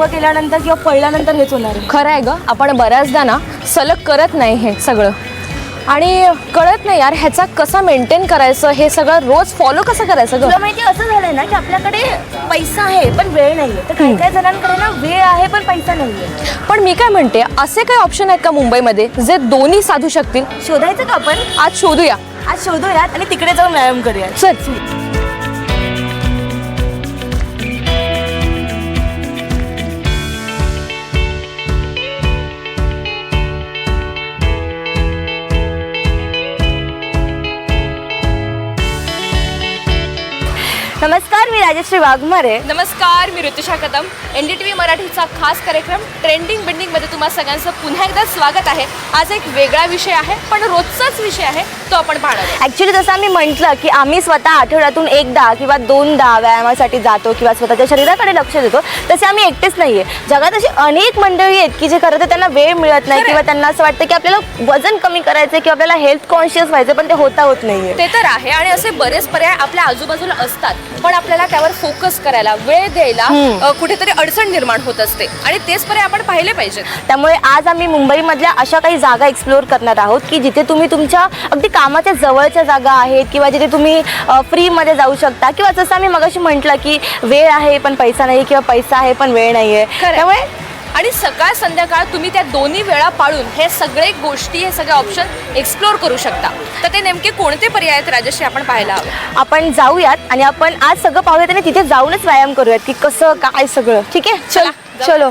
योगा केल्यानंतर किंवा पळल्यानंतर हेच होणार आहे. खरं आहे ग. आपण बऱ्याचदा ना सलग करत नाही हे सगळं. आणि कळत नाही यार ह्याचा कसा मेंटेन करायचं हे सगळं रोज फॉलो कसं करायचं ग? तुला माहिती असं झालंय ना की आपल्याकडे पैसा आहे पण वेळ नाहीये. तर काही काही जणांकडे ना वेळ आहे पण पैसा नाहीये. पण मी काय म्हणते असे काही ऑप्शन आहेत का मुंबईमध्ये जे दोन्ही साधू शकतील? शोधायचं का आपण? आज शोधूया. आज शोधूयात आणि तिकडे जाऊन व्यायाम करूया चल. नमस्कार मी राजश्री वाघमारे. नमस्कार मी Rutusha Kadam. N D T V मराठीचा खास कार्यक्रम ट्रेंडिंग बिंडिंगमध्ये तुम्हा सगळ्यांचं पुन्हा एकदा स्वागत आहे. आज एक वेगळा विषय आहे पण रोजचाच विषय आहे तो आपण पाहणार आहे ऍक्च्युली जसं आम्ही म्हटलं की आम्ही स्वतः आठवड्यातून एकदा किंवा दोनदा व्यायामासाठी जातो किंवा स्वतःच्या शरीराकडे लक्ष देतो तसे आम्ही एकटेच नाहीये. जगात अशी अनेक मंडळी आहेत की जे खरं तर त्यांना वेळ मिळत नाही. किंवा त्यांना असं वाटतं की आपल्याला वजन कमी करायचं किंवा आपल्याला हेल्थ कॉन्शियस व्हायचं पण ते होता होत नाहीये. ते तर आहे आणि असे बरेच पर्याय आपल्या आजूबाजूला असतात. पण आपल्याला त्यावर फोकस करायला वेळ द्यायला. अ, कुठेतरी अडचण निर्माण होत असते आणि तेच पर्याय आपण पाहिले पाहिजेत त्यामुळे आज आम्ही मुंबईमधल्या अशा काही जागा एक्सप्लोअर करणार आहोत की जिथे तुम्ही तुमच्या अगदी कामाच्या जवळच्या जागा आहेत किंवा जिथे तुम्ही अ, फ्रीमध्ये जाऊ शकता किंवा जसं आम्ही मगाशी म्हटलं की वेळ आहे पण पैसा नाही किंवा पैसा आहे पण वेळ नाही आहे खरंय. त्यामुळे आणि सकाळ संध्याकाळ तुम्ही त्या दोन्ही वेळा पाळून हे सगळे गोष्टी हे सगळे ऑप्शन एक्सप्लोर करू शकता. तर ते नेमके कोणते पर्याय आहेत राजश्री? आपण पाहायला हवे. आपण जाऊयात आणि आपण आज सगळं पाहूयात आणि तिथे जाऊनच व्यायाम करूयात की कसं काय सगळं. ठीक आहे? चल चला,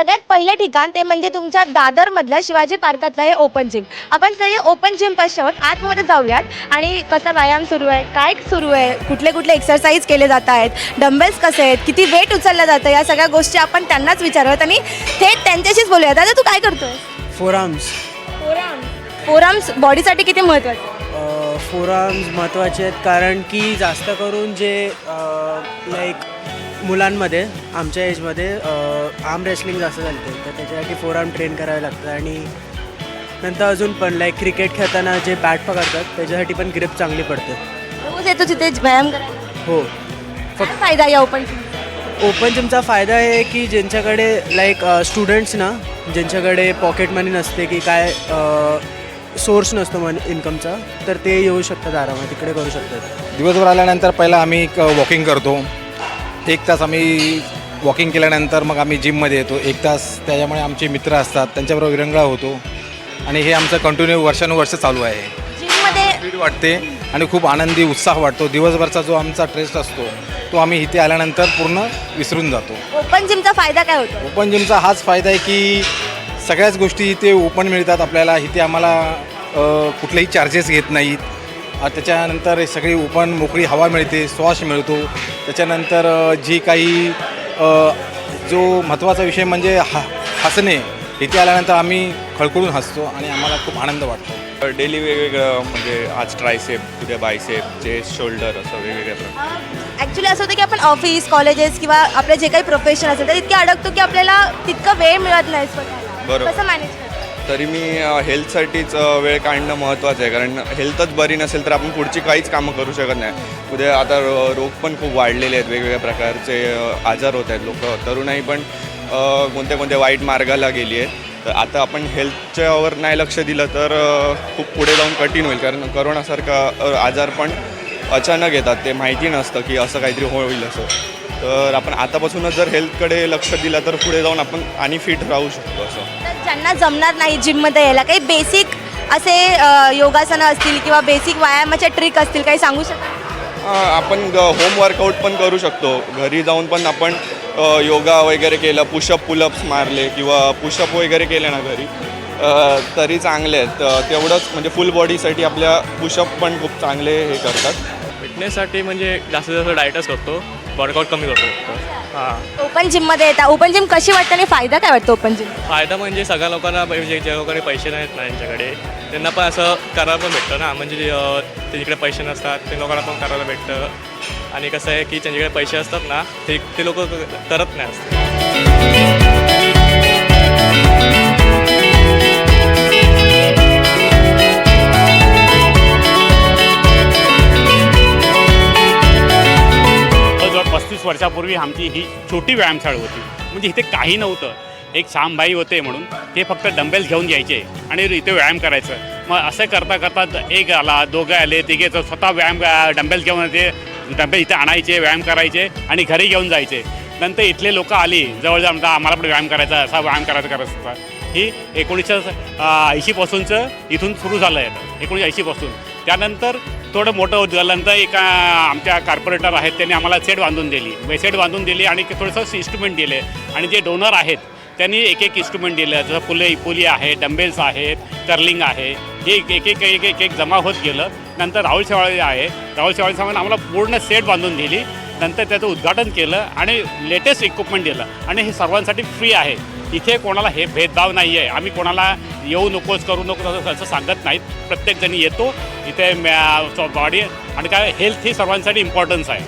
सगळ्यात पहिलं ठिकाण ते म्हणजे तुमच्या दादर मधल्या शिवाजी पार्कातलं हे ओपन जिम आपण सगळे ओपन जिम पाशी आहोत आतमध्ये जाऊयात. आणि कसा व्यायाम सुरू आहे? काय सुरू आहे? कुठले कुठले एक्सरसाइज केले जात आहेत? डंबेल्स कसे आहेत? किती वेट उचललं जातं? या सगळ्या गोष्टी आपण त्यांनाच विचारूयात आणि थेट त्यांच्याशीच बोलूयात. दादा तू काय करतोय? फोराम्स फोरम्स बॉडीसाठी किती महत्वाचं फोराम्स महत्त्वाचे आहेत कारण की जास्त करून जे लाईक मुलांमध्ये आमच्या एजमध्ये आर्म रेसलिंग जास्त चालते. तर त्याच्यासाठी फोराम ट्रेन करावे लागतं आणि नंतर अजून पण लाईक क्रिकेट खेळताना जे बॅट पकडतात त्याच्यासाठी पण ग्रिप चांगली पडते. रोज येतो तिथे व्यायाम करायला हो. काय फायदा या ओपन ओपन जिमचा फायदा आहे की ज्यांच्याकडे लाईक स्टुडंट्स ना ज्यांच्याकडे पॉकेट मनी नसते की काय सोर्स नसतो मन इन्कमचा तर ते येऊ शकतात आरामात तिकडे करू शकतात. दिवसभर आल्यानंतर पहिला आम्ही एक वॉकिंग करतो. एक तास आम्ही वॉकिंग केल्यानंतर मग आम्ही जिममध्ये येतो. एक तास त्याच्यामुळे आमचे मित्र असतात त्यांच्याबरोबर विरंगुळा होतो. आणि हे आमचं कंटिन्यू वर्षानुवर्ष चालू आहे. स्पीड वाटते आणि खूप आनंदी उत्साह वाटतो. दिवसभरचा जो आमचा ट्रेस असतो तो आम्ही इथे आल्यानंतर पूर्ण विसरून जातो. ओपन जिमचा फायदा काय होतो? ओपन जिमचा हाच फायदा आहे की सगळ्याच गोष्टी इथे ओपन मिळतात आपल्याला. इथे आम्हाला अ, कुठलेही चार्जेस घेत नाहीत. त्याच्यानंतर सगळी ओपन मोकळी हवा मिळते श्वास मिळतो. त्याच्यानंतर जी काही जो महत्त्वाचा विषय म्हणजे हा हसणे इथे आल्यानंतर आम्ही खळखळून हसतो आणि आम्हाला खूप आनंद वाटतो. डेली वेगवेगळं म्हणजे आज ट्रायसेप उद्या बायसेप चेस्ट शोल्डर असं वेगवेगळ्या प्रकार ऍक्च्युली असं होतं की आपण ऑफिस कॉलेजेस किंवा आपले जे काही प्रोफेशन असेल तर इतके अडकतो की आपल्याला तितका वेळ मिळत नाही स्वतःला. बरोबर. कसं मॅनेज तरी मी हेल्थसाठीच वेळ काढणं महत्त्वाचं आहे. कारण हेल्थच बरी नसेल तर आपण पुढची काहीच कामं करू शकत नाही. उद्या आता रो- रोग पण खूप वाढलेले आहेत. वेगवेगळ्या प्रकारचे आजार होत आहेत. लोक तरुणाई पण कोणत्या कोणत्या वाईट मार्गाला गेली आहे तर आता आपण हेल्थच्यावर नाही लक्ष दिलं तर खूप पुढे जाऊन कठीण होईल. कारण करोनासारखा आजार पण अचानक येतात. ते माहिती नसतं की असं काहीतरी होईल असं. तर आपण आतापासूनच जर हेल्थकडे लक्ष दिलं तर पुढे जाऊन आपण आणि फिट राहू शकतो असं. ज्यांना जमणार नाही जिममध्ये यायला काही बेसिक असे योगासनं असतील किंवा बेसिक व्यायामाच्या ट्रिक असतील काही सांगू शकाल अ, आपण होम वर्कआउट पण करू शकतो. घरी जाऊन पण आपण योगा वगैरे केलं पुशअप पुलअप्स मारले किंवा पुशअप वगैरे केले ना घरी तरी चांगले आहेत. तेवढंच म्हणजे फुल बॉडीसाठी आपल्या पुशअप पण खूप चांगले हे करतात. फिटनेससाठी म्हणजे जास्तीत जास्त डायटच करतो. वर्कआउट कमी करतो फक्त. हां. ओपन जिममध्ये येतात ओपन जिम कशी वाटते आणि फायदा काय वाटतो ओपन जिम फायदा म्हणजे सगळ्या लोकांना म्हणजे ज्या लोकांनी पैसे नाहीत ना त्यांच्याकडे त्यांना पण असं करायला पण भेटतं ना. म्हणजे जे, अं, त्यांच्याकडे पैसे नसतात ते लोकांना पण करायला भेटतं. आणि कसं आहे की त्यांच्याकडे पैसे असतात ना ते ते लोक करत नाही असते. वर्षापूर्वी आमची ही छोटी व्यायामशाळा होती. म्हणजे इथे काही नव्हतं. एक श्यामबाई होते म्हणून ते फक्त डंबेल्स घेऊन यायचे आणि इथे व्यायाम करायचं. मग असं करता करता एक आला दोघं आले तिघे तर स्वतः व्यायाम डंबेल्स घेऊन ते डंबेल इथे आणायचे व्यायाम करायचे आणि घरी घेऊन जायचे. नंतर इथले लोक आली जवळजवळ म्हणता आम्हाला पण व्यायाम करायचा असा व्यायाम करायचा करायचा होता. ही एकोणीसशे ऐंशीपासूनचं इथून सुरू झालं आहे एकोणीसशे ऐंशीपासून. त्यानंतर थोडं मोठं होत झाल्यानंतर एका आमच्या कार्पोरेटर आहेत त्यांनी आम्हाला सेट बांधून दिली. सेट बांधून दिली आणि थोडंसं इन्स्ट्रुमेंट दिले. आणि जे डोनर आहेत त्यांनी एक एक इन्स्ट्रुमेंट दिलं. जसं फुले इपोली आहे डंबेल्स आहेत टर्लिंग आहे. हे एक एक एक एक एक एक जमा होत गेलं. नंतर राहुल शेवाळे आहे. राहुल शेवाळे साहेबांनी आम्हाला पूर्ण सेट बांधून दिली. नंतर त्याचं उद्घाटन केलं आणि लेटेस्ट इक्विपमेंट दिलं. आणि हे सर्वांसाठी फ्री आहे. इथे कोणाला हे भेदभाव नाही आहे आम्ही कोणाला येऊ नकोस करू नको असं असं सांगत नाहीत. प्रत्येकजणी येतो. इथे बॉडी आणि काय हेल्थ ही सर्वांसाठी इम्पॉर्टन्स आहे.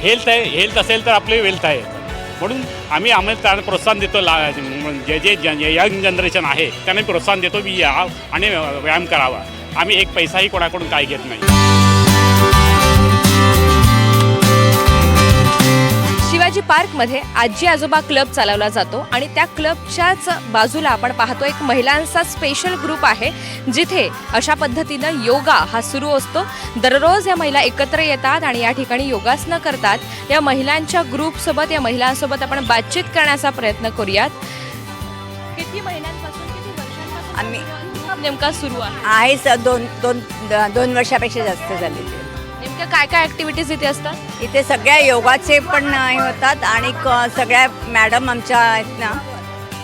हेल्थ आहे हेल्थ असेल तर आपली वेल्थ आहे. म्हणून आम्ही आम्हाला त्यांना प्रोत्साहन देतो. ला म्हणजे जे जे यंग जनरेशन आहे त्यांना प्रोत्साहन देतो. की या आणि व्यायाम करावा. आम्ही एक पैसाही कोणाकडून काय घेत नाही. शिवाजी पार्कमध्ये आजी आजोबा क्लब चालवला जातो आणि त्या क्लबच्याच बाजूला आपण पाहतो एक महिलांचा स्पेशल ग्रुप आहे जिथे अशा पद्धतीनं योगा हा सुरू असतो. दररोज या महिला एकत्र येतात आणि या ठिकाणी योगासनं करतात. या महिलांच्या ग्रुपसोबत या महिलांसोबत आपण बातचीत करण्याचा प्रयत्न करूयात. किती महिन्यांपासून किती वर्षांपासून आम्ही- नेमका सुरू आहे? आहे स दोन दोन दोन वर्षापेक्षा जास्त झालेले नेमक्या काय काय ऍक्टिव्हिटीज इथे असतात? इथे सगळ्या योगाचे पण हे होतात आणि क- सगळ्या मॅडम आमच्या आहेत ना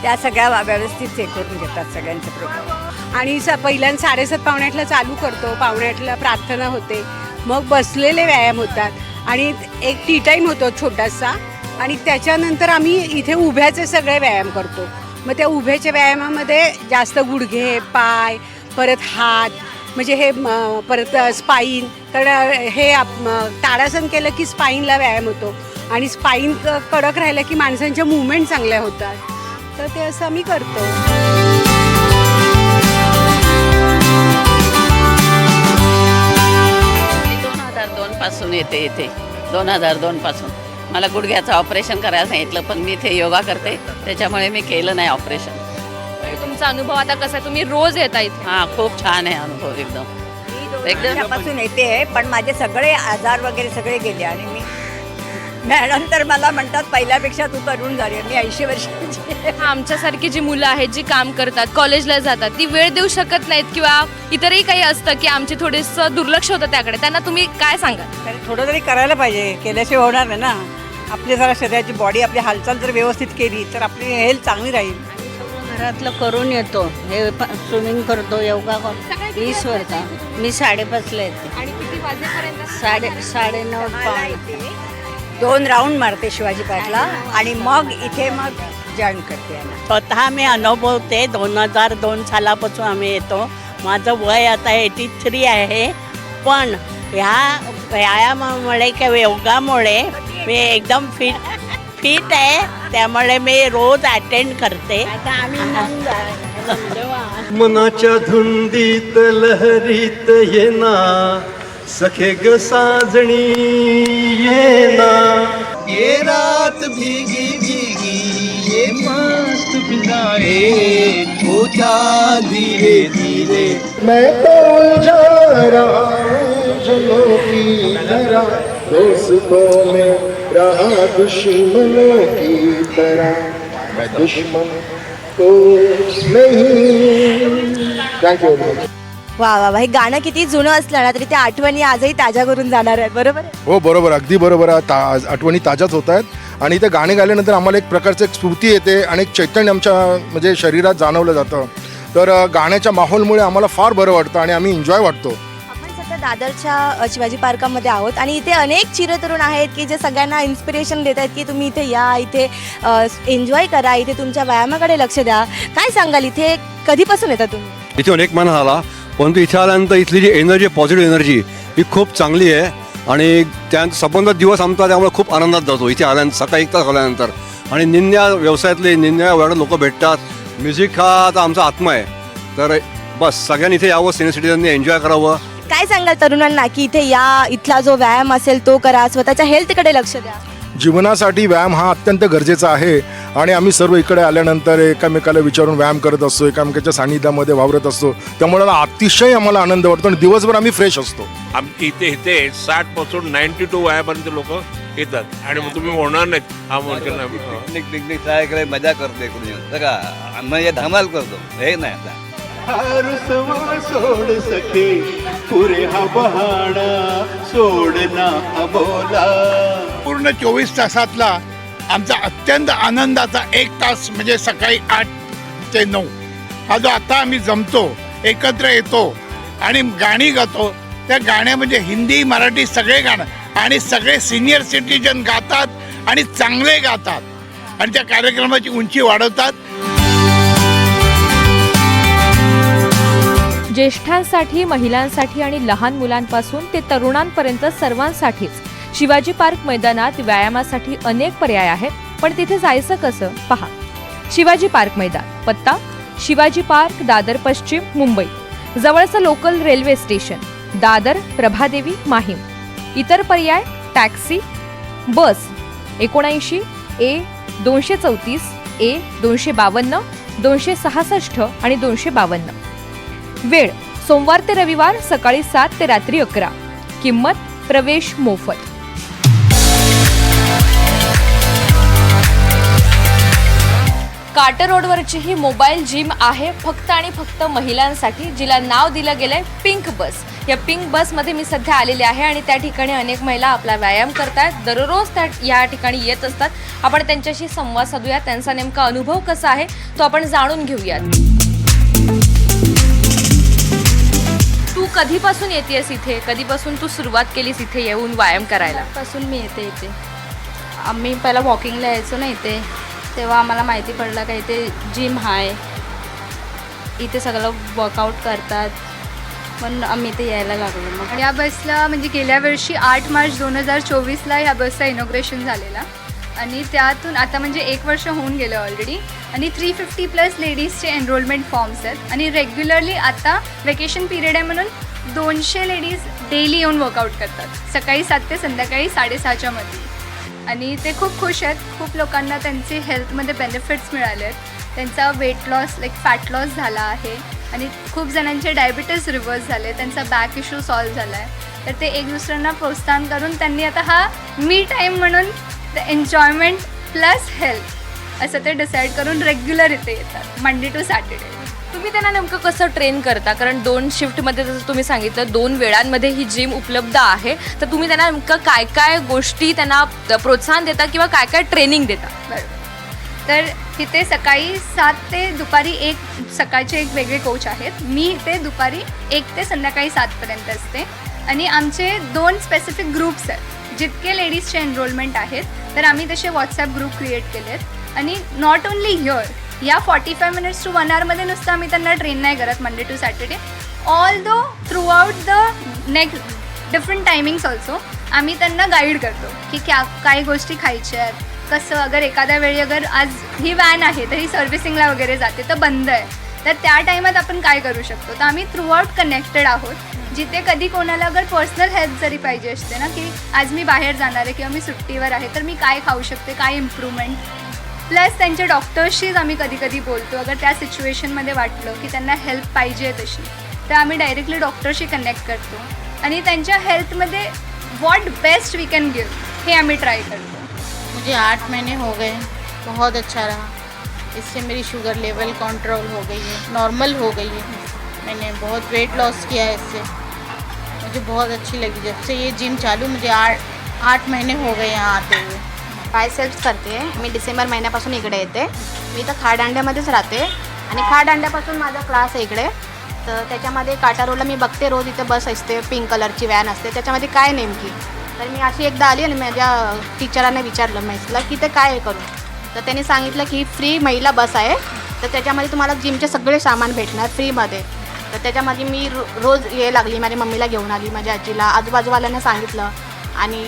त्या सगळ्या व्यवस्थित हे करून घेतात सगळ्यांचे प्रोग्राम आणि स पहिल्यांदा साडेसात पावण्यातला चालू करतो पावण्यातला प्रार्थना होते. मग बसलेले व्यायाम होतात आणि एक टी टाईम होतो छोटासा आणि त्याच्यानंतर आम्ही इथे उभ्याचे सगळे व्यायाम करतो. मग त्या उभ्याच्या व्यायामामध्ये जास्त गुडघे पाय परत हात म्हणजे हे म, परत स्पाईन कारण हे आप- ताडासन केलं की स्पाईनला व्यायाम होतो. आणि स्पाईन कडक राहिलं की माणसांच्या मुवमेंट चांगल्या होतात. तर ते असं आम्ही करतो. मी दोन हजार दोन पासून येते इथे दोन हजार दोन पासून. मला गुडघ्याचं ऑपरेशन करायला सांगितलं पण मी इथे योगा करते. त्याच्यामुळे मी केलं नाही ऑपरेशन तुमचा अनुभव आता कसा आहे? तुम्ही रोज येता इथे. हां खूप छान आहे अनुभव एकदम. वर्षापासून येते पण माझे सगळे आजार वगैरे सगळे गेले आणि मी मॅडम तर मला म्हणतात पहिल्यापेक्षा तू तरुण झाली मी ऐंशी वर्षाची आहे. हा, आमच्यासारखी जी मुलं आहेत जी काम करतात कॉलेजला जातात ती वेळ देऊ शकत नाहीत किंवा इतरही काही असतं की आमचे थोडंसं दुर्लक्ष होतं त्याकडे. त्यांना तुम्ही काय सांगा तर थोडं तरी करायला पाहिजे. केल्याशिवाय होणार नाही ना. आपली जरा शरीराची बॉडी आपली हालचाल जर व्यवस्थित केली तर आपली हेल्थ चांगली राहील. घरातलं करून येतो. हे स्विमिंग करतो योगा करतो वीस वर्ष मी साडेपाचला येते. आणि किती वाजेपर्यंत साडे साडेनऊ इथे दोन राऊंड मारते शिवाजी पार्कला आणि मग इथे मग जॉईन करते. स्वतः मी अनुभवते दोन हजार दोन सालापासून आम्ही येतो. माझं वय आता एटी थ्री आहे. पण ह्या व्यायामामुळे किंवा योगामुळे मी एकदम फिट फिट आहे. त्यामुळे मी रोज अटेंड करते. मनाच्या धुंदीत लहरीत येना. सखे ग साजणी येना. ये रात भीगी भीगी ये मस्त भिगाए हो जा धीरे धीरे. मैं तो उलझा रहा हूँ जलों की तरह। दोस्तों में रहा दुश्मनों की तरह। मैं दुश्मन को नहीं। थैंक यू वा वा वा हे गाणं किती जुनं असलं ना तरी त्या आठवणी आजही ताज्या करून जाणार आहेत बरोबर आहे? हो बरोबर अगदी बरोबर. आहे. ता आठवणी ताज्याच होत आहेत. आणि ते गाणे गायल्यानंतर आम्हाला एक प्रकारचं एक स्फूर्ती येते आणि एक चैतन्य आमच्या म्हणजे शरीरात जाणवलं जातं. तर अ, गाण्याच्या माहोलमुळे आम्हाला फार बरं वाटतं आणि आम्ही एन्जॉय वाटतो. आता दादरच्या शिवाजी पार्कामध्ये आहोत. आणि इथे अनेक चिरतरुण आहेत की जे सगळ्यांना इन्स्पिरेशन देत आहेत की तुम्ही इथे या इथे एन्जॉय करा इथे तुमच्या व्यायामाकडे लक्ष द्या. काय सांगाल? इथे कधीपासून येता तुम्ही? इथे अनेक मन झाला परंतु इथे आल्यानंतर इथली जी एनर्जी पॉझिटिव्ह एनर्जी ही खूप चांगली आहे. आणि त्या संबंध दिवस आमचा त्यामुळे खूप आनंदात जातो. इथे आल्यानंतर सकाळी एक तास आल्यानंतर. आणि निन्या व्यवसायातले निन्या एवढे लोक भेटतात. म्युझिक हा आता आमचा आत्मा आहे. तर बस सगळ्यांनी इथे यावं सिनियर सिटीजननी एन्जॉय करावं. काय सांगाल तरुणांना की इथे या इथला जो व्यायाम असेल तो करा स्वतःच्या हेल्थकडे लक्ष द्या जीवनासाठी व्यायाम हा अत्यंत गरजेचा आहे आणि आम्ही सर्व इकडे आल्यानंतर एकामेकाला विचारून व्यायाम करत असतो एकामेकाच्या सानिध्यामध्ये वावरत असतो त्यामुळे अतिशय आम्हाला आनंद वाटतो आणि दिवसभर आम्ही फ्रेश असतो आमची इथे इथे साठपासून नाईन्टी टू वयापर्यंत लोक येतात आणि मग तुम्ही होणार नाहीत हा म्हणतो ना पिकनिक पिकनिक सगळ्याकडे मजा करतो म्हणजे धमाल करतो हे नाही आता सोड सखे पुरे हा बहाडा सोडना अबोला पूर्ण चोवीस तासातला आमचा अत्यंत आनंदाचा एक तास म्हणजे सकाळी आठ ते नऊ. हा जो आता आम्ही जमतो एकत्र येतो आणि गाणी गातो त्या गाण्या म्हणजे हिंदी मराठी सगळे गाणं. आणि सगळे सिनियर सिटीजन गातात आणि चांगले गातात. आणि त्या कार्यक्रमाची उंची वाढवतात. ज्येष्ठांसाठी महिलांसाठी आणि लहान मुलांपासून ते तरुणांपर्यंत सर्वांसाठीच शिवाजी पार्क मैदानात व्यायामासाठी अनेक पर्याय आहेत पण तिथे जायचं कसं? पहा. शिवाजी पार्क मैदान. पत्ता शिवाजी पार्क दादर पश्चिम मुंबई. जवळचं local railway station. Dadar Prabhadevi Mahim. इतर पर्याय टॅक्सी बस. एकोणऐंशी ए दोनशे चौतीस ए दोनशे बावन्न दोनशे सहासष्ट आणि दोनशे बावन्न. वेळ सोमवार ते रविवार सकाळी सात ते रात्री अकरा. किंमत प्रवेश मोफत. कार्टर रोडवरची ही मोबाईल जिम आहे. फक्त आणि फक्त महिलांसाठी जिला नाव दिलं गेलंय पिंक बस. या पिंक बसमध्ये मी सध्या आलेले आहे आणि त्या ठिकाणी अनेक महिला आपला व्यायाम करतायत. दररोज त्या या ठिकाणी येत असतात. आपण त्यांच्याशी संवाद साधूया. त्यांचा नेमका अनुभव कसा आहे तो आपण जाणून घेऊयात. कधीपासून येतेस इथे? कधीपासून तू सुरुवात केलीस इथे येऊन व्यायाम करायला? पासून मी येते इथे. आम्ही पहिला वॉकिंगला यायचो ना इथे. तेव्हा आम्हाला माहिती पडलं का इथे जिम आहे इथे सगळं वर्कआउट करतात. पण आम्ही इथे यायला लागलो मग. या बसला म्हणजे गेल्या वर्षी आठ मार्च दोन हजार चोवीसला ह्या बसचं इनॉग्रेशन झालेला. आणि त्यातून आता म्हणजे एक वर्ष होऊन गेलं ऑलरेडी आणि थ्री फिफ्टी प्लस लेडीजचे एनरोलमेंट फॉर्म्स आहेत. आणि रेग्युलरली आता वेकेशन पिरियड आहे म्हणून दोनशे लेडीज डेली येऊन वर्कआउट करतात. सकाळी सात ते संध्याकाळी साडेसहाच्या मध्ये आणि ते खूप खुश आहेत. खूप लोकांना त्यांचे हेल्थमध्ये बेनिफिट्स मिळाले आहेत. त्यांचा weight loss like fat loss झाला आहे. आणि खूप जणांचे डायबिटीज रिव्हर्स झाले त्यांचा बॅक इश्यू सॉल्व झाला आहे. तर ते एक दुसऱ्यांना प्रोत्साहन करून त्यांनी आता हा मी टाईम म्हणून एन्जॉयमेंट प्लस हेल्थ असं ते डिसाईड करून रेग्युलर इथे येतात. मंडे टू सॅटर्डे तुम्ही त्यांना नेमकं कसं ट्रेन करता? कारण दोन शिफ्टमध्ये जसं तुम्ही सांगितलं दोन वेळांमध्ये ही जिम उपलब्ध आहे. तर तुम्ही त्यांना नेमकं काय काय गोष्टी त्यांना प्रोत्साहन देता किंवा काय काय ट्रेनिंग देता? बरोबर. तर इथे सकाळी सात ते दुपारी एक सकाळचे एक वेगळे कोच आहेत. मी इथे दुपारी एक ते संध्याकाळी सातपर्यंत असते. आणि आमचे दोन स्पेसिफिक ग्रुप्स आहेत. जितके लेडीजचे एनरोलमेंट आहेत तर आम्ही तसे व्हॉट्सॲप ग्रुप क्रिएट केलेत. आणि नॉट ओन्ली हिअर या forty five minutes to one आवरमध्ये नुसतं आम्ही त्यांना ट्रेन नाही करत Monday to Saturday although throughout the next different timings also आम्ही त्यांना गाईड करतो की क्या काही गोष्टी खायच्या आहेत. कसं अगर एखाद्या वेळी अगर आज ही वॅन आहे तर ही सर्व्हिसिंगला वगैरे जाते तर बंद आहे. तर त्या टायमात आपण काय करू शकतो? तर आम्ही थ्रूआउट कनेक्टेड आहोत. जिथे कधी कोणाला अगर पर्सनल हेल्प जरी पाहिजे असते ना की आज मी बाहेर जाणार आहे किंवा मी सुट्टीवर आहे तर मी काय खाऊ शकते काय इम्प्रूव्हमेंट प्लस त्यांच्या डॉक्टर्सशीच आम्ही कधी कधी बोलतो. अगर त्या सिच्युएशनमध्ये वाटलं की त्यांना हेल्प पाहिजे तशी तर आम्ही डायरेक्टली डॉक्टरशी कनेक्ट करतो. आणि त्यांच्या हेल्थमध्ये what best we can give हे आम्ही ट्राय करतो. मुझे आठ महीने हो गए बहुत अच्छा रहा. इससे मेरी शुगर लेवल कंट्रोल हो गई है नॉर्मल हो गई है. मैंने बहुत वेट लॉस किया है इससे. मुझे बहुत अच्छी लगी जब से ये जिम चालू मुझे आठ आठ महीने हो गए यहाँ आते हुए. बायसेप्स करते मी डिसेंबर महिन्यापासून इकडे येते. मी तर खाडांड्यामध्येच राहते. आणि खाडांड्यापासून माझा क्लास आहे इकडे. तर त्याच्यामध्ये काटा रोडला मी बघते रोज इथे बस असते पिंक कलरची व्हॅन असते. त्याच्यामध्ये काय नेमकी? तर मी अशी एकदा आली आणि माझ्या टीचरांना विचारलं मेसला की ते काय आहे तर त्यांनी सांगितलं की फ्री महिला बस आहे. तर त्याच्यामध्ये तुम्हाला जिमचे सगळे सामान भेटणार फ्रीमध्ये. तर त्याच्यामध्ये मी रो रोज ये लागली माझ्या मम्मीला घेऊन आली माझ्या आजीला आजूबाजूवाल्यांना सांगितलं. आणि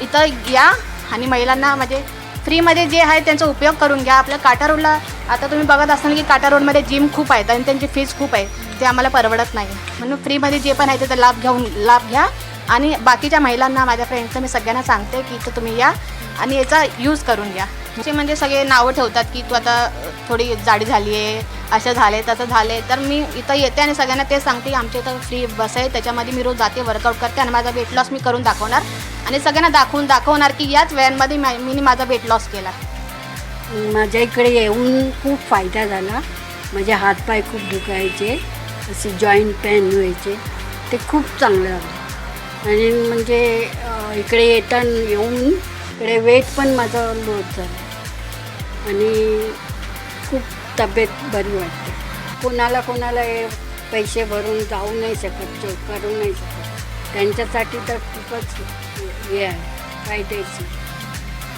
इथं या आणि महिलांना म्हणजे फ्रीमध्ये जे आहे त्यांचा उपयोग करून घ्या. आपल्या काटा रोडला आता तुम्ही बघत असाल की काटा रोडमध्ये जिम खूप आहेत आणि त्यांची फीज खूप आहे. ते आम्हाला परवडत नाही. म्हणून फ्रीमध्ये जे पण आहे त्याचा लाभ घेऊन लाभ घ्या. आणि बाकीच्या महिलांना माझ्या फ्रेंडचं मी सगळ्यांना सांगते की इथं तुम्ही या आणि याचा यूज करून घ्या. असे म्हणजे सगळे नावं ठेवतात की तू आता थोडी जाडी झाली आहे असं झाले तसं झाले. तर मी इथं येते आणि सगळ्यांना ते सांगते की आमच्या इथं फ्री बस आहे त्याच्यामध्ये मी रोज जाते वर्कआउट करते आणि माझा वेट लॉस मी करून दाखवणार. आणि सगळ्यांना दाखवून दाखवणार की याच वेळांमध्ये मा- मी माझा वेट लॉस केला. माझ्या इकडे येऊन खूप फायदा झाला. माझे हातपाय खूप दुखायचे असे जॉईंट पेन व्हायचे. ते खूप चांगलं झालं. आणि म्हणजे इकडे येताना येऊन इकडे वेट पण माझं लोज झालं. आणि खूप तब्येत बरी वाटते. कोणाला कोणाला हे पैसे भरून जाऊ नाही शकत करू नाही शकत. त्यांच्यासाठी तर खूपच हे आहे फायद्याची.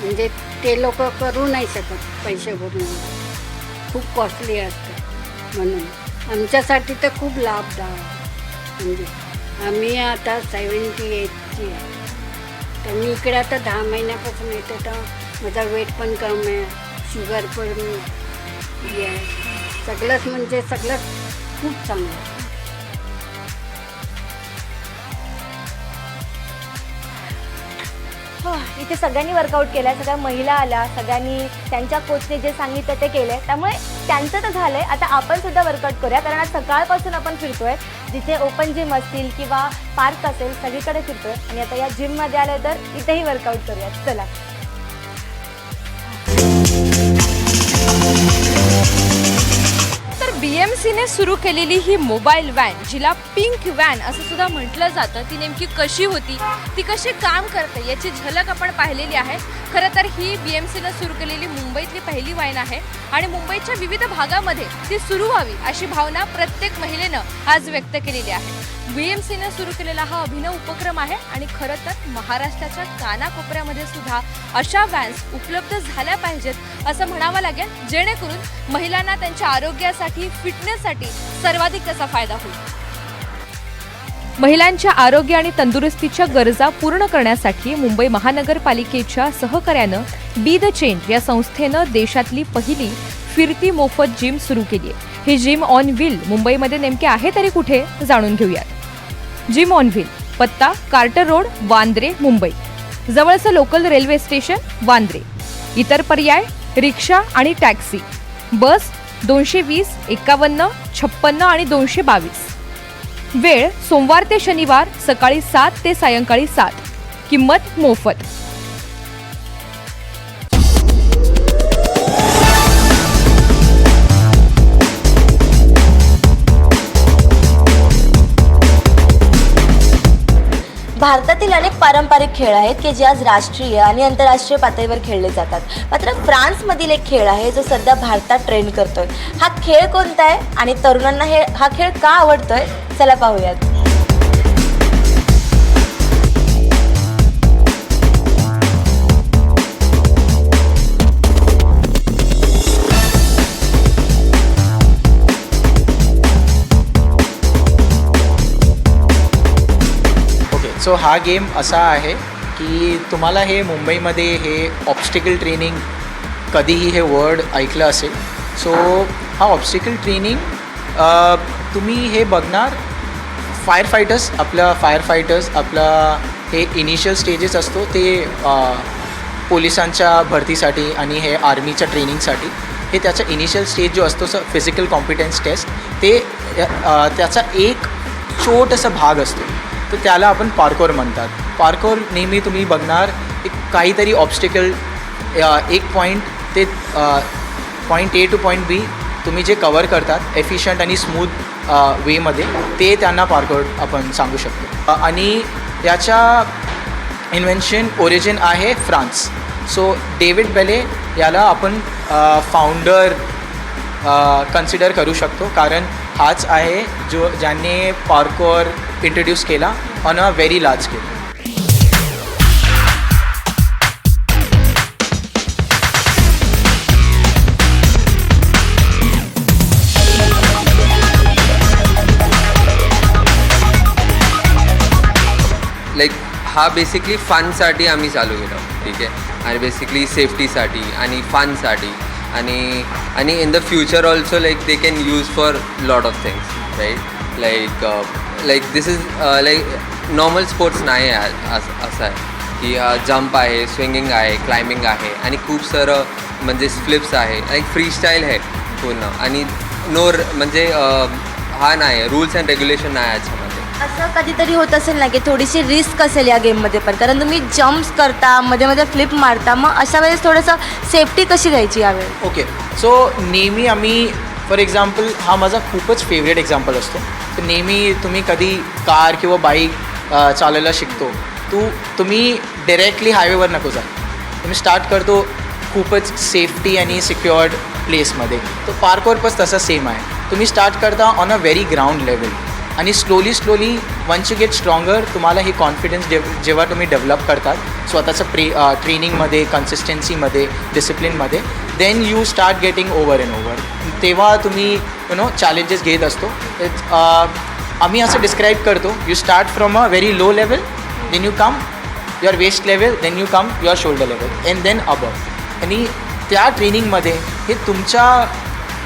म्हणजे ते लोक करू नाही शकत पैसे भरून. खूप कॉस्टली असतं म्हणून. आमच्यासाठी तर खूप लाभदायक म्हणजे आम्ही आता सेवन्टी एटची आहे. तर मी इकडे आता दहा महिन्यापासून येते तर माझा वेट पण कमी आहे. शुगर पण सगळंच म्हणजे सगळंच खूप चांगलं. हो, इथे सगळ्यांनी वर्कआउट केलं आहे सगळ्या महिला आल्या सगळ्यांनी त्यांच्या कोचने जे सांगितलं ते केलं आहे त्यामुळे त्यांचं तर झालं आहे आता आपण सुद्धा वर्कआउट करूया कारण आज सकाळपासून आपण फिरतोय. जिथे ओपन जिम असतील किंवा पार्क असेल सगळीकडे फिरतोय. आणि आता या जिममध्ये आलं तर इथेही वर्कआउट करूया चला. तर बी एम सीने सुरू केलेली ही मोबाईल व्हॅन जिला पिंक व्हॅन असं सुद्धा म्हटलं जातं ती नेमकी कशी होती ती कशी काम करते याची झलक आपण पाहिलेली आहे. खरं तर ही बी एम सीनं सुरू केलेली मुंबईतली पहिली व्हॅन आहे आणि मुंबईच्या विविध भागामध्ये ती सुरू व्हावी अशी भावना प्रत्येक महिलेनं आज व्यक्त केलेली आहे. बीएमसीने एम सीनं सुरू केलेला हा अभिनव उपक्रम आहे आणि खरं तर महाराष्ट्राच्या कानाकोपऱ्यामध्ये सुद्धा अशा व्हॅन्स उपलब्ध झाल्या पाहिजेत असं म्हणावं लागेल जेणेकरून महिलांना त्यांच्या आरोग्यासाठी फिटनेससाठी सर्वाधिक त्याचा फायदा होईल. महिलांच्या आरोग्य आणि तंदुरुस्तीच्या गरजा पूर्ण करण्यासाठी मुंबई महानगरपालिकेच्या सहकार्यानं बी द चेंज या संस्थेनं देशातली पहिली फिरती मोफत जिम सुरू केली आहे. ही जिम ऑन व्हील मुंबईमध्ये नेमके आहे तरी कुठे जाणून घेऊयात. जिम पत्ता कार्टर रोड वांद्रे मुंबई. जवळचं लोकल रेल्वे स्टेशन वांद्रे. इतर पर्याय रिक्षा आणि टॅक्सी. बस दोनशे वीस एकावन्न छप्पन्न आणि दोनशे बावीस वेळ सोमवार ते शनिवार सकाळी सात ते सायंकाळी सात. किंमत मोफत. भारतातील अनेक पारंपरिक खेळ आहेत की जे आज राष्ट्रीय आणि आंतरराष्ट्रीय पातळीवर खेळले जातात. मात्र फ्रान्समधील एक खेळ आहे जो सध्या भारतात ट्रेंड करतोय. हा खेळ कोणता आहे आणि तरुणांना हे हा खेळ का आवडतोय? चला पाहूयात. सो हा गेम असा आहे की तुम्हाला हे मुंबईमध्ये हे ऑब्स्टिकल ट्रेनिंग कधीही हे वर्ड ऐकलं असेल. सो हा ऑब्स्टिकल ट्रेनिंग तुम्ही हे बघणार फायर फायटर्स आपलं फायर फायटर्स आपला हे इनिशियल स्टेजेस असतो ते पोलिसांच्या भरतीसाठी आणि हे आर्मीच्या ट्रेनिंगसाठी हे त्याचा इनिशियल स्टेज जो असतो स फिजिकल कॉम्पिटन्स टेस्ट ते त्याचा एक छोटासा भाग असतो. तर त्याला आपण पार्कोर म्हणतात. पार्कोर नेहमी तुम्ही बघणार एक काहीतरी ऑब्स्टिकल एक पॉईंट ते point A to point B तुम्ही जे कवर करतात एफिशियंट आणि स्मूथ वेमध्ये ते त्यांना पार्कोर आपण सांगू शकतो. आणि याच्या इन्व्हेन्शन ओरिजिन आहे फ्रान्स. सो डेव्हिड बेले याला आपण फाउंडर कन्सिडर करू शकतो. कारण हाच आहे जो ज्यांनी पार्कोर इंट्रोड्यूस केला on a very large scale like हा बेसिकली फनसाठी आम्ही चालू केलं ठीक आहे? आणि बेसिकली सेफ्टीसाठी आणि फनसाठी आणि आणि in the future also like they can use for lot of things right like like this is like normal sports नाही आहे असं असं आहे. की जम्प आहे स्विंगिंग आहे क्लाइम्बिंग आहे आणि खूप सारं म्हणजे फ्लिप्स आहे लाईक फ्री स्टाईल आहे पूर्ण. आणि नोर म्हणजे अं, हा नाही रूल्स अँड रेग्युलेशन नाही आहे याच्यामध्ये. असं कधीतरी होत असेल ना की थोडीशी रिस्क असेल या गेममध्ये पण. कारण तुम्ही जम्प्स करता मध्ये मध्ये फ्लिप मारता मग अशा वेळेस थोडंसं सेफ्टी कशी घ्यायची यावेळेस ओके सो नेहमी आम्ही फॉर एक्झाम्पल हा माझा खूपच फेवरेट एक्झाम्पल असतो. तर नेहमी तुम्ही कधी कार किंवा बाईक चालायला शिकतो तू तुम्ही डायरेक्टली हायवेवर नको जा. तुम्ही स्टार्ट करतो खूपच सेफ्टी आणि सिक्युअर्ड प्लेसमध्ये तो पार्कवर पण तसा सेम आहे. तुम्ही स्टार्ट करता on a very ground level आणि slowly slowly once you get stronger तुम्हाला हे कॉन्फिडन्स डेव जेव्हा तुम्ही डेव्हलप करतात स्वतःचं प्रे ट्रेनिंगमध्ये कन्सिस्टन्सीमध्ये डिसिप्लिनमध्ये then you start getting over and over तेव्हा तुम्ही यु नो चॅलेंजेस घेत असतो. आम्ही असं डिस्क्राईब करतो you start from a very low level then you come your waist level then you come your shoulder level and then above आणि त्या ट्रेनिंगमध्ये हे तुमच्या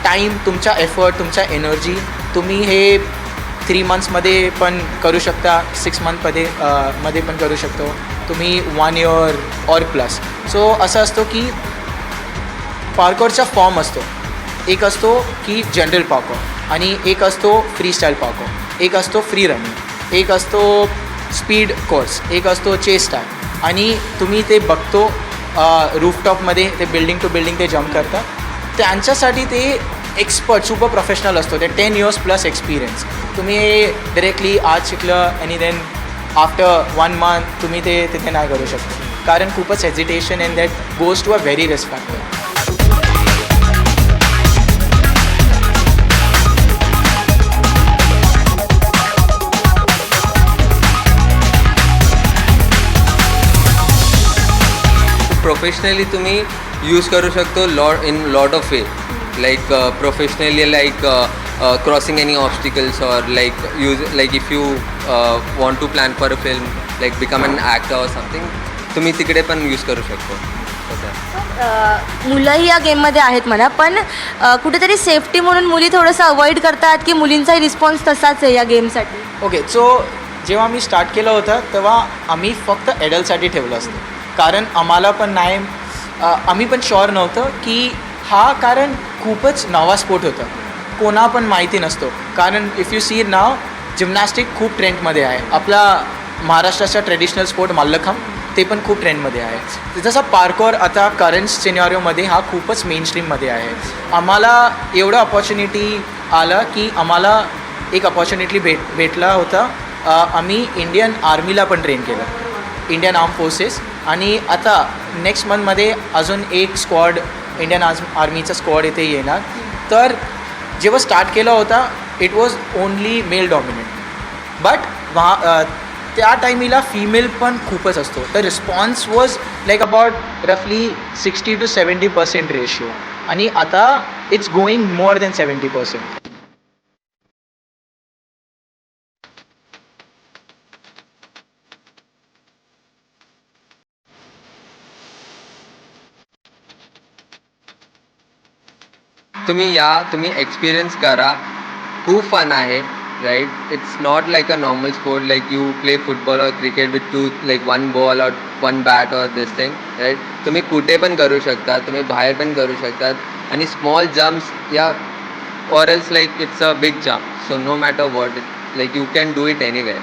टाईम तुमचा एफर्ट तुमचा एनर्जी तुम्ही हे थ्री मंथ्समध्ये पण करू शकता सिक्स मंथमध्ये मध्ये पण करू शकतो. तुम्ही one year or plus so असं असतो की पार्कोरचा फॉर्म असतो. एक असतो की जनरल पार्कोर आणि एक असतो फ्री स्टाईल पार्कोर एक असतो फ्री रनिंग एक असतो स्पीड कोर्स एक असतो चेस स्टाईल आणि तुम्ही ते बघतो रूफटॉपमध्ये ते बिल्डिंग टू बिल्डिंग ते जम्प करतात त्यांच्यासाठी ते एक्सपर्ट सुपर प्रोफेशनल असतो. ते टेन इयर्स प्लस एक्सपिरियन्स तुम्ही डिरेक्टली आज शिकलं आणि देन आफ्टर वन मंथ तुम्ही ते तिथे नाही करू शकता कारण खूपच hesitation and that goes to a very respect professionally तुम्ही यूज करू शकतो law in lot of way like professionally like crossing any obstacles और like use like if you want to plan for a film like become an actor or something तुम्ही तिकडे पण use करू शकतो. तसं. अ, मुलंही या गेममध्ये आहेत म्हणा पण अ, कुठेतरी सेफ्टी म्हणून मुली थोडंसं अवॉइड करतात की मुलींचाही रिस्पॉन्स तसाच आहे या गेमसाठी ओके सो जेव्हा आम्ही स्टार्ट केलं होतं तेव्हा आम्ही फक्त ॲडल्टसाठी ठेवलं असतं. कारण आम्हाला पण नाही अ, आम्ही पण शुअर नव्हतं की हा कारण खूपच नवा स्पोर्ट होता. कोणा पण माहिती नसतो. कारण इफ यू सी नाव जिम्नॅस्टिक खूप ट्रेंडमध्ये आहे. आपला महाराष्ट्राचा ट्रेडिशनल स्पोर्ट मल्लखम ते पण खूप ट्रेंडमध्ये आहे. जसं पार्कोर आता करंट सिनेरिओमध्ये हा खूपच मेन स्ट्रीममध्ये आहे. आम्हाला एवढं अपॉर्च्युनिटी आलं की आम्हाला एक अपॉर्च्युनिटी भेट भेटला होता. आम्ही इंडियन आर्मीला पण ट्रेन केलं. इंडियन आर्म फोर्सेस आणि आता नेक्स्ट मंथमध्ये अजून एक स्क्वॉड इंडियन आर्म आर्मीचा स्क्वॉड इथे येणार. तर जेव्हा स्टार्ट केला होता it was only male dominant but वा त्या टायमीला फिमेल पण खूपच असतो. तर रिस्पॉन्स वॉज लाईक अबाउट रफली sixty to seventy percent ratio आणि आता it's going more than seventy percent तुम्ही या तुम्ही एक्सपिरियन्स करा. खूप फन आहे right it's not like a normal sport like you play football और cricket with to like one ball और वन बॅट और दिस थिंग राईट तुम्ही कुठे पण करू शकता तुम्ही बाहेर पण करू शकतात आणि स्मॉल जम्प्स या or else like it's a big jump. So no matter what it, like you can do it anywhere.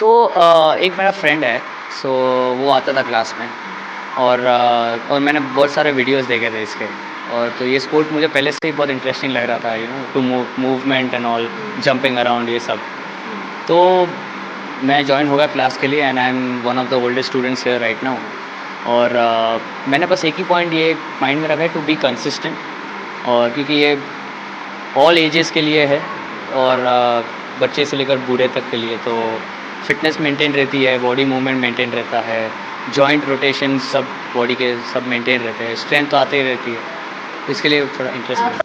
तो एक मेरा फ्रेंड है सो वो आता था क्लास में और और मैंने बहुत सारे वीडियोस देखे थे इसके और तो ये स्पोर्ट मुझे पहले से ही बहुत इंटरेस्टिंग लग रहा था you know to move movement and all jumping around ये सब। तो मैं ज्वाइन हो गया क्लास के लिए and I am one of the oldest students here right now और मैंने बस एक ही पॉइंट ये माइंड में रखा है टू बी कंसिस्टेंट और क्योंकि ये ऑल एजेस के लिए है और बच्चे से लेकर बूढ़े तक के लिए तो फिटनेस मेंटेन रहती है बॉडी मूवमेंट मेंटेन रहता है जॉइंट रोटेशन सब बॉडी के सब मेंटेन रहते हैं स्ट्रेंथ तो आते ही रहती है। इसके लिए थोड़ा इंटरेस्ट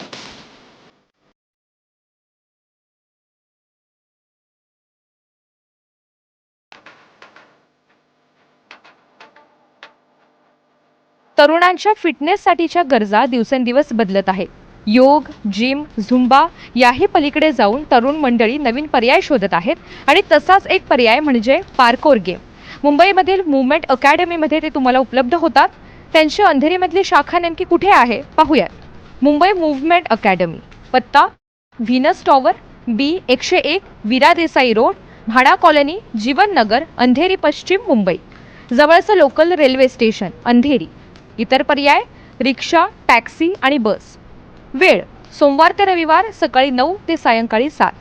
तरुणांच्या फिटनेससाठीच्या गरजा दिवसेंदिवस बदलत आहेत. योग जिम झुंबा याही पलीकडे जाऊन तरुण मंडळी नवीन पर्याय शोधत आहेत. आणि तसाच एक पर्याय म्हणजे पार्कोर गेम. मुंबईमधील मुवमेंट अकॅडमीमध्ये ते तुम्हाला उपलब्ध होतात. त्यांची अंधेरीमधली शाखा नेमकी कुठे आहे? पाहूयात. Mumbai movement academy. पत्ता व्हिनस टॉवर बी एकशे एक विरा देसाई रोड म्हाडा कॉलनी जीवननगर अंधेरी पश्चिम मुंबई. जवळचं लोकल रेल्वे स्टेशन अंधेरी. इतर पर्याय रिक्षा टॅक्सी आणि बस. वेळ. सोमवार ते रविवार सकाळी नऊ ते सायंकाळी सात.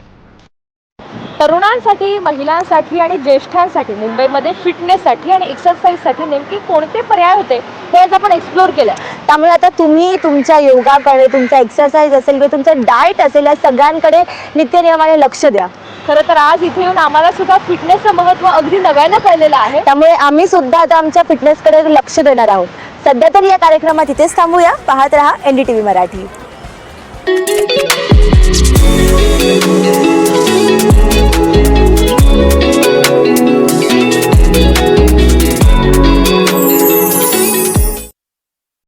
तरुणांसाठी महिलांसाठी आणि ज्येष्ठांसाठी मुंबईमध्ये फिटनेससाठी आणि एक्सरसाइजसाठी नेमके कोणते पर्याय होते? हे आज आपण एक्सप्लोर केलं त्यामुळे आता तुम्ही तुमच्या योगाकडे तुमचा एक्सरसाइज असेल किंवा तुमचं डाएट असेल या सगळ्यांकडे नित्यनियमाने लक्ष द्या. खरं तर आज इथे येऊन आम्हाला सुद्धा फिटनेसचं महत्त्व अगदी नव्यानं कळलेलं आहे. त्यामुळे आम्ही सुद्धा आता आमच्या फिटनेसकडे लक्ष देणार आहोत. सध्या तरी या कार्यक्रमात इथेच थांबूया. पाहत रहा N D T V Marathi. Thank you.